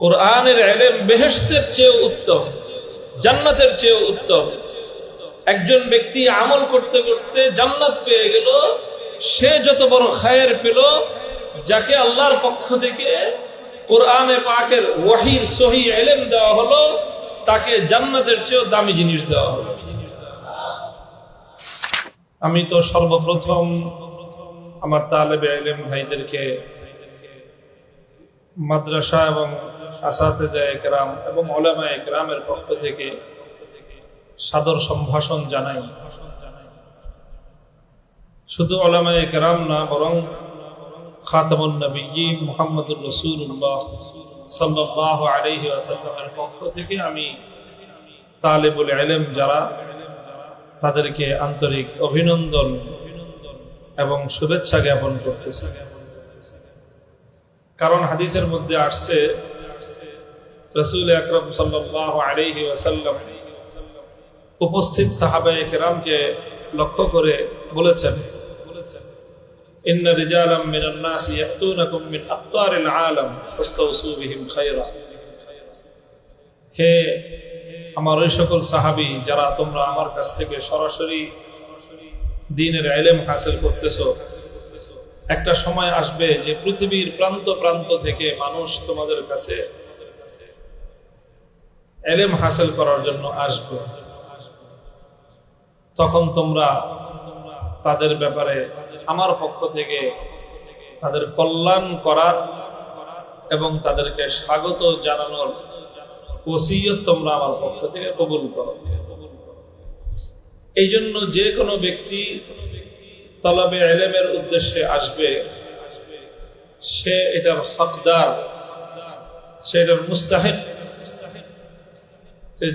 কোরআনের এলেম বেহেস্তের চেয়ে উত্তম, জান্নাতের চেয়ে উত্তম। একজন ব্যক্তি আমল করতে করতে জান্নাত পেয়ে গেল, সে যত বড় খায়ের পেল, যাকে আল্লাহর পক্ষ থেকে কোরআনে পাকের ওয়াহির সহি এলেম দেওয়া হলো, তাকে জান্নাতের চেয়েও দামি জিনিস দেওয়া হলো। আমি তো সর্বপ্রথম আমার তালেবে এলেম ভাইদেরকে মাদ্রাসা এবং আসাতেজা একরাম এবং ওলামা একরামের পক্ষ থেকে সাদর সম্ভাষণ জানাই। শুধু ওলামা একরাম না, বরং খাতামুল নবী মোহাম্মদুর রসুল্লাহ সাল্লাহ আলহি আসাল্লামের পক্ষ থেকে আমি তালেবুল এলেম যারা, তাদেরকে আন্তরিক অভিনন্দন এবং শুভেচ্ছা জ্ঞাপন করতেছে। কারণ হাদিসের মধ্যে আসছে, রসুল আকরম সাল্লাহ আলহি ওয়াসাল্লাম উপস্থিত সাহাবায়ে কেরামকে লক্ষ্য করে বলেছেন আমার সাহাবী, যারা তোমরা আমার কাছ থেকে সরাসরি দিনের ইলম হাসিল করতেছো একটা সময় আসবে যে পৃথিবীর প্রান্ত প্রান্ত থেকে মানুষ তোমাদের কাছে এলেম হাসিল করার জন্য আসবে। তখন তোমরা তাদের ব্যাপারে আমার পক্ষ থেকে তাদের কল্যাণ করার এবং তাদেরকে স্বাগত জানানোর ওসিয়ত তোমরা আমার পক্ষ থেকে কবুল করো। এই জন্য যে কোনো ব্যক্তি তলাবে এলেমের উদ্দেশ্যে আসবে, সে এটার হকদার, সে এটার মুস্তাহেদ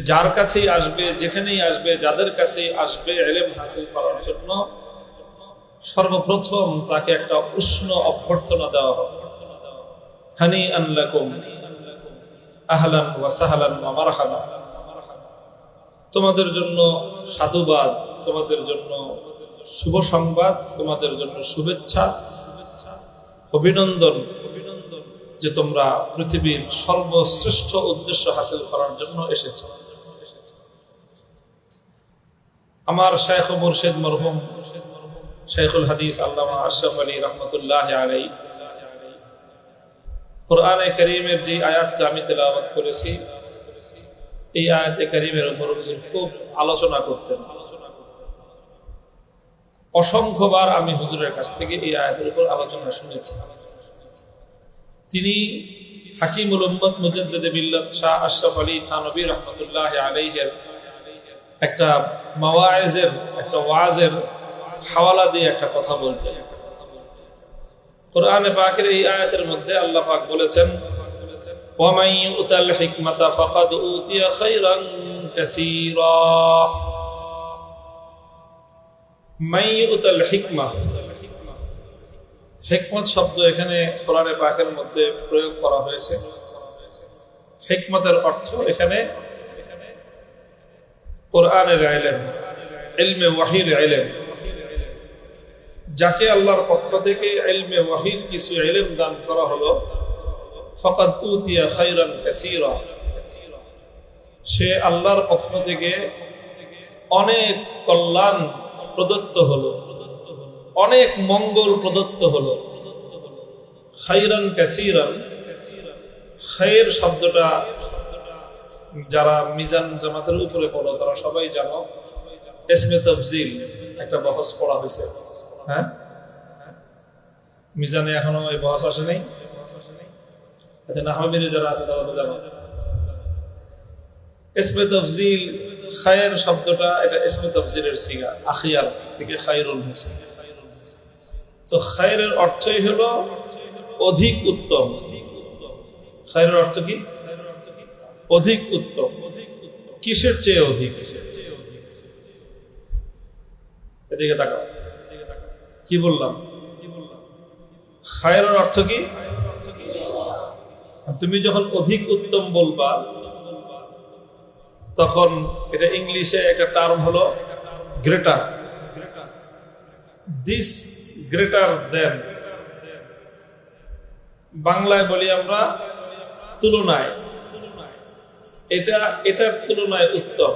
যার কাছেই আসবে, যেখানেই আসবে, যাদের কাছেই আসবে এলেম হাসিল করার জন্য, সর্বপ্রথম তাকে একটা উষ্ণ অভ্যর্থনা দেওয়া হবে। হানি আনলাকুম, আহলান ওয়াসাহালান মারহাবা। তোমাদের জন্য সাধুবাদ, তোমাদের জন্য শুভ সংবাদ, তোমাদের জন্য শুভেচ্ছা, অভিনন্দন অভিনন্দন যে তোমরা পৃথিবীর সর্বশ্রেষ্ঠ উদ্দেশ্য হাসিল করার জন্য এসেছ। আমার শেখ মুর্শেদ মরহুম, শেখুল হাদিস আল্লামা আশরাফ আলী রহমতুল্লাহ আলাই কোরআনে করিমের যে আয়াতটা আমি তেলাওয়াত করেছি, এই আয়াতে করিমের উপর খুব আলোচনা করতেন। অসংখ্যবার আমি হুজুরের কাছ থেকে এই আয়াতের উপর আলোচনা শুনেছি তিনি হাকিমুল উম্মদ মুজাদ্দিদ মিল্লাত শাহ আশরাফ আলী থানবী রহমতুল্লাহ আলাইহের একটা মাওয়ায়েজের একটা ওয়াজের হাওয়ালা দিয়ে একটা কথা বলতেন কোরআনে পাকের এই আয়াতের মধ্যে আল্লাহ পাক বলেছেন ومن يؤت الحكمة فقد أوتي خيرا كثيرا হেকমত শব্দ এখানে কোরআনে পাকের মধ্যে প্রয়োগ করা হয়েছে। হেকমতের অর্থ এখানে কোরআনের আইলেম এলমে ওয়াহির আইলেম। যাকে আল্লাহর পক্ষ থেকে এলমে ওয়াহির কিছু এলেম দান করা হলো সে আল্লাহর পক্ষ থেকে অনেক কল্যাণ প্রদত্ত হলো। অনেক মঙ্গল প্রদত্ত হলো। খাইরান কাসীরান। খায়ের শব্দটা যারা মিজান জামাতের উপরে পড়ো, তারা সবাই জানো। এসমে তফজিল একটা বহস পড়া হয়েছে। হ্যাঁ? মিজানে এখনও এই বহস আসে নাই। আচ্ছা নাহমিনে যারা আছে তারা তো জানো। এসমে তফজিল, খায়ের শব্দটা, এটা এসমে তফজিলের সিগা, আখিয়ার থেকে খায়রুল হোসেন তো খায়ের অর্থই হলো অধিক উত্তম। খায়ের অর্থ কি? অধিক উত্তম। কিসের চেয়ে অধিক? এদিকে তাকাও। কি বললাম? খায়ের অর্থ কি? তুমি যখন অধিক উত্তম বলবা তখন এটা ইংলিশে একটা টার্ম হলো গ্রেটার দিস গ্রেটার দেন বাংলায় বলি আমরা তুলনায়। এটা এটার তুলনায় উত্তম।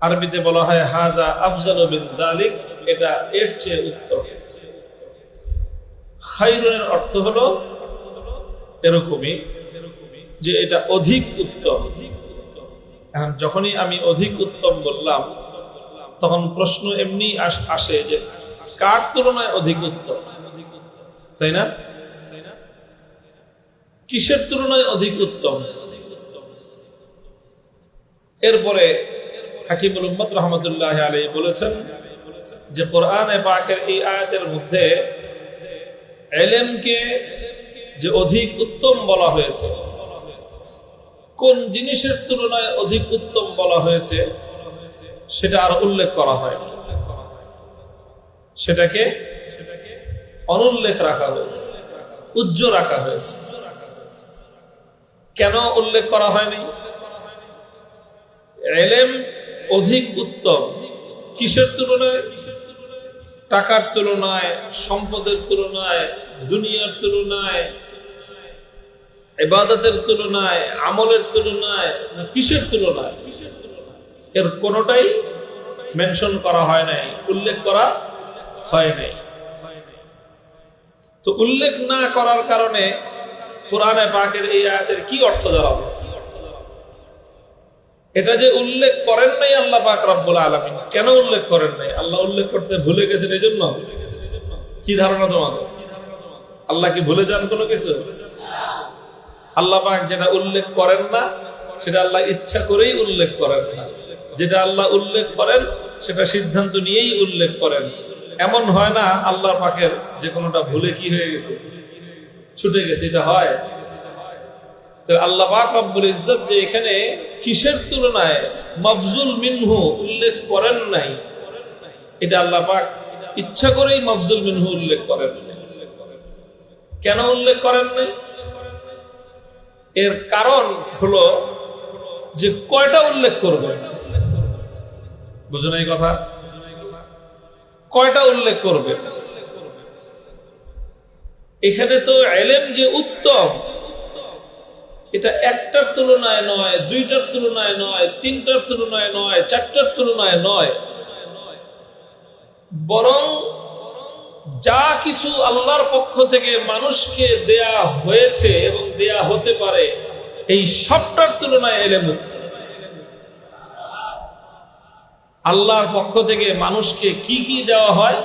আরবিতে বলা হয় হাজা আফজাল জালিক, এটা এর চেয়ে উত্তম। খাইরুনের অর্থ হলো এরকমই যে এটা অধিক উত্তম। যখনই আমি অধিক উত্তম বললাম, তখন প্রশ্ন এমনি আসে যে, কার তুলনায় অধিক উত্তম? তাই না? কিসের তুলনায় অধিক উত্তম? এরপরে হাকিমুল উম্মত রহমতুল্লাহ আলী বলেছেন যে, কোরআনে পাকের এই আয়াতের মধ্যে এলেমকে যে অধিক উত্তম বলা হয়েছে কোন জিনিসের তুলনায় অধিক উত্তম বলা হয়েছে, সেটা আর উল্লেখ করা হয় সেটাকে অনুল্লেখ রাখা হয়েছে, উজ্জ্ব রাখা হয়েছে। কেন উল্লেখ করা হয়নি? এলেম অধিক উত্তম। কিসের তুলনায়? টাকার তুলনায়, সম্পদের তুলনায়, দুনিয়ার তুলনায় এবাদতের তুলনায়, আমলের তুলনায়, না কিসের তুলনায়? এর কোনটাই মেনশন করা হয় নাই, উল্লেখ করা হয় নাই। তো উল্লেখ না করার কারণে কোরআনে পাকের এই আয়াতের কি অর্থ দাঁড়াবে এটা যে উল্লেখ করেন নাই আল্লাহ পাক রব্বুল আলমিন, কেন উল্লেখ করেন নাই? আল্লাহ উল্লেখ করতে ভুলে গেছেন এই জন্য কি ধারণা তোমাদের? আল্লাহ কি ভুলে যান কোনো কিছু? আল্লাহ যেটা উল্লেখ করেন না, সেটা আল্লাহ ইচ্ছা করেই উল্লেখ করেন না। যেটা আল্লাহ উল্লেখ করেন, সেটা সিদ্ধান্ত নিয়েই উল্লেখ করেন। এমন হয় না আল্লাহ পাকের যে কোনোটা ভুলে কি হয়ে গেছে, ছুটে গেছে, এটা হয়। তো আল্লাহ যে এখানে কিসের তুলনায় মফজুল মিনহু উল্লেখ করেন নাই, এটা আল্লাহ পাক ইচ্ছা করেই মফজুল মিনহু উল্লেখ করেন। কেন উল্লেখ করেন নাই? এর কারণ হলো যে কয়টা উল্লেখ করবে? বুঝুন এই কথা। কয়টা উল্লেখ করবে? এখানে তো এলেম যে উত্তম, এটা একটার তুলনায় নয়, দুইটার তুলনায় নয়, তিনটার তুলনায় নয়, চারটার তুলনায় নয়। বরং যা কিছু আল্লাহর পক্ষ থেকে মানুষকে দেয়া হয়েছে এবং দেয়া হতে পারে, এই সবটার তুলনায় এলেম আল্লাহর পক্ষ থেকে মানুষকে কি কি দেওয়া হয়?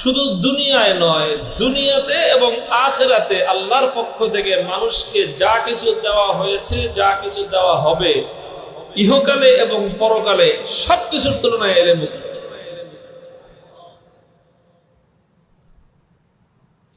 শুধু দুনিয়ায় নয়, দুনিয়াতে এবং আখেরাতে আল্লাহর পক্ষ থেকে মানুষকে যা কিছু দেওয়া হয়েছে, যা কিছু দেওয়া হবে, ইহকালে এবং পরকালে সবকিছুর তুলনায় এলেম উত্তম। যে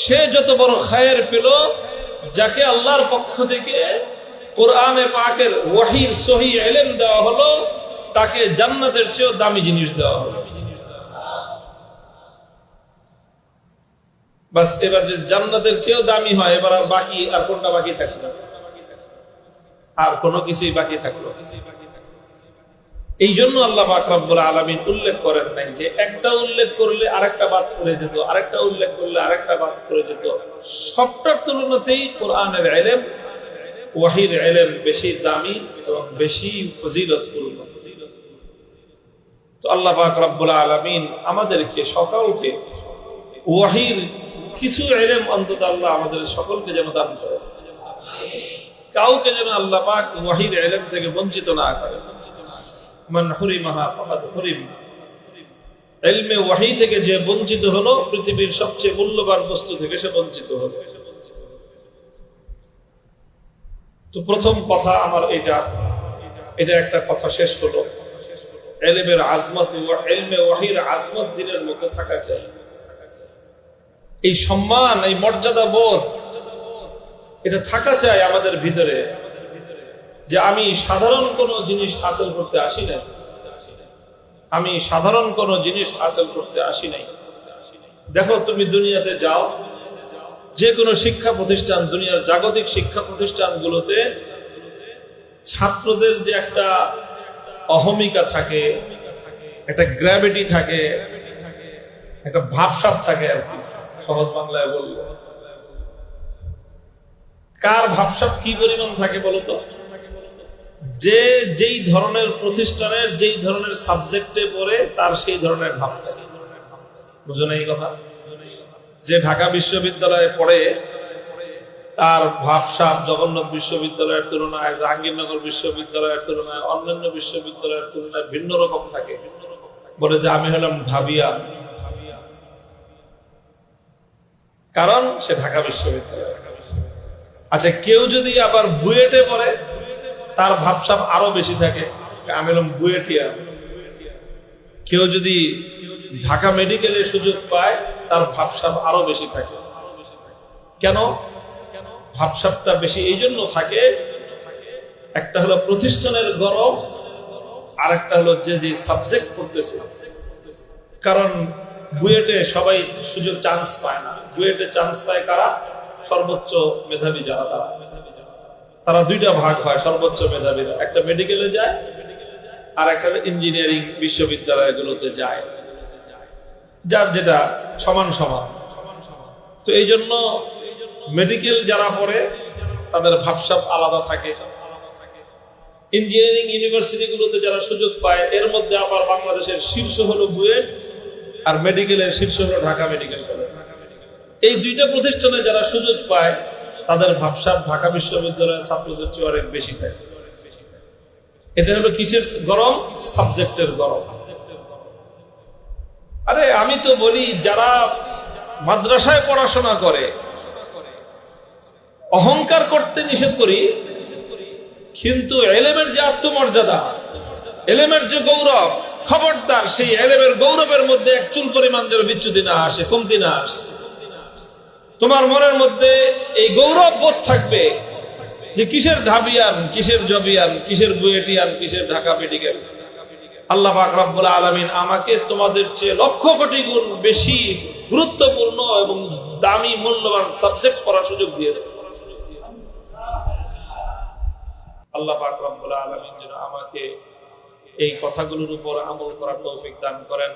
সে যত বড় খায়ের পেল, যাকে আল্লাহর পক্ষ থেকে কোরআনে পাকের ওয়াহির সহি এলেম দেওয়া হলো, তাকে জান্নাতের চেয়েও দামি জিনিস দেওয়া হলো। বাস, এবার যে জান্নাতের চেয়েও দামি হয়, এবার আর বাকি আর কোনটা বাকি থাকল? আর কোনো কিছুই বাকি থাকল এই জন্য আল্লাহ আকরাবুল আলমিন উল্লেখ করেন নাই যে একটা উল্লেখ করলে আরেকটা বাদ করে যেত, আরেকটা উল্লেখ করলে আরেকটা বাদ করে যেত। সবটার তুলনাতেই কোরআনের এলেম, ওয়াহির এলেম বেশি দামি এবং বেশি ফজিলতপূর্ণ। তো আল্লাহ পাক রব্বুল আলমিন আমাদেরকে, সকলকে ওয়াহির কিছু এলেম অন্তত আল্লাহ আমাদের সকলকে যেন দান করে কাউকে যেন আল্লাহ পাক ওয়াহির এলেম থেকে বঞ্চিত না করে থেকে যে বঞ্চিত হলো, পৃথিবীর সবচেয়ে মূল্যবান বস্তু থেকে সে বঞ্চিত হলো। তো প্রথম কথা আমার এটা এটা একটা কথা শেষ হলো। এলমের আজমত এলমে ওয়াহির আজমত দিনের মধ্যে থাকা চাই। এই সম্মান, এই মর্যাদা বোধ এটা থাকা চাই আমাদের ভিতরে। যে আমি সাধারণ কোনো জিনিস হাসিল করতে আসি নাই। আমি সাধারণ কোনো জিনিস হাসিল করতে আসি নাই। দেখো, তুমি দুনিয়াতে যাও। যে কোনো শিক্ষা প্রতিষ্ঠান, দুনিয়ার জাগতিক শিক্ষা প্রতিষ্ঠানগুলোতে ছাত্রদের যে একটা অহমিকা থাকে, একটা গ্র্যাভিটি থাকে, একটা ভাবসাব থাকে আর কি, সহজ বাংলায় বলব কার ভাবসাব কি পরিমাণ থাকে বলতো যে যেই ধরনের প্রতিষ্ঠানের, যেই ধরনের সাবজেক্টে পড়ে, তার সেই ধরনের ভাব থাকে। বুঝো না এই কথা? যে ঢাকা বিশ্ববিদ্যালয়ে পড়ে, তার ভাবসাব জগন্নাথ বিশ্ববিদ্যালয়ের তুলনায়, জাহাঙ্গীরনগর বিশ্ববিদ্যালয়ের তুলনায়, অন্যান্য বিশ্ববিদ্যালয়ের তুলনায় ভিন্ন রকম থাকে। বলে যে আমি হলাম ঢাবিয়া। কারণ সে ঢাকা বিশ্ববিদ্যালয়। আচ্ছা কেউ যদি আবার বুয়েটে পড়ে তার ভাবসাব আরও বেশি থাকে। আমি হলাম বুয়েটিয়া, কেউ যদি ঢাকা মেডিকেলের সুযোগ পায়, তার ভাবসাব আরও বেশি থাকে। কেন? ভাবসাবটা বেশি এই জন্য থাকে, একটা হলো প্রতিষ্ঠানের গরম আর একটা হলো যে যে সাবজেক্ট পড়তেছে। কারণ বুয়েটে সবাই সুযোগ চান্স পায় না। বুয়েটে চান্স পায় কারা? সর্বোচ্চ মেধাবী যারা, তারা। তারা দুইটা ভাগ হয়, সর্বোচ্চ মেধাবীরা। একটা মেডিকেলে যায়, আর একটা ইঞ্জিনিয়ারিং বিশ্ববিদ্যালয়গুলোতে যায়। যার যেটা সমান সমান। তো এই জন্য মেডিকেল যারা পড়ে, তাদের ভাবসাব আলাদা থাকে। ইঞ্জিনিয়ারিং ইউনিভার্সিটিগুলোতে যারা সুযোগ পায়, এর মধ্যে আবার বাংলাদেশের শীর্ষ হলো বুয়েট আর মেডিকেলের শীর্ষ হলো ঢাকা মেডিকেল কলেজ এই দুইটা প্রতিষ্ঠানে যারা সুযোগ পায় তাদের ভাবসাব ঢাকা বিশ্ববিদ্যালয়ের ছাত্রদের চেয়ে অনেক বেশি থাকে। এটা হলো কিসের গরম? সাবজেক্টের গরম। আরে, আমি তো বলি, যারা মাদ্রাসায় পড়াশোনা করে, অহংকার করতে নিষেধ করি, কিন্তু এলেমের যে আত্মমর্যাদা, এলেমের যে গৌরব, খবরদার, সেই এলেমের গৌরবের মধ্যে এক চুল পরিমাণ যেন বিচ্যুতি না আসে, কমতি না আসে। তোমার মনের মধ্যে এই গৌরব বোধ থাকবে যে কিসের ঢাবিয়ান, কিসের জবিয়ান, কিসের বুয়েটিয়ান, কিসের ঢাকা মেডিকেল? আল্লাহ পাক রব্বুল আলামিন আমাকে তোমাদের চেয়ে লক্ষ কোটি গুণ বেশি গুরুত্বপূর্ণ এবং দামি মূল্যবান সাবজেক্ট পড়ার সুযোগ দিয়েছে। আল্লাহ পাক রব্বুল আলামিন যেন আমাকে এই কথাগুলোর উপর আমল করার তৌফিক দান করেন।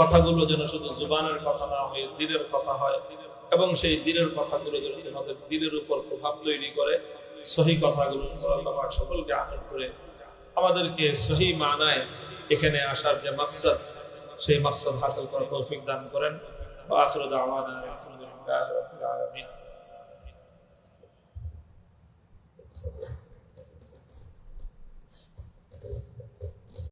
কথাগুলো যেন শুধু জুবানের কথা না হয়ে দিনের কথা হয়। এবং সেই দিনের কথাগুলো যেন আমাদের দিনের উপর প্রভাব তৈরি করে সহি কথাগুলো আল্লাহ সকলকে আমল করে আমাদেরকে সহি মানায় এখানে আসার যে মাকসাদ, সেই মাকসাদ হাসিল করার তৌফিক দান করেন। আখির দাওয়ানা আলহামদুলিল্লাহি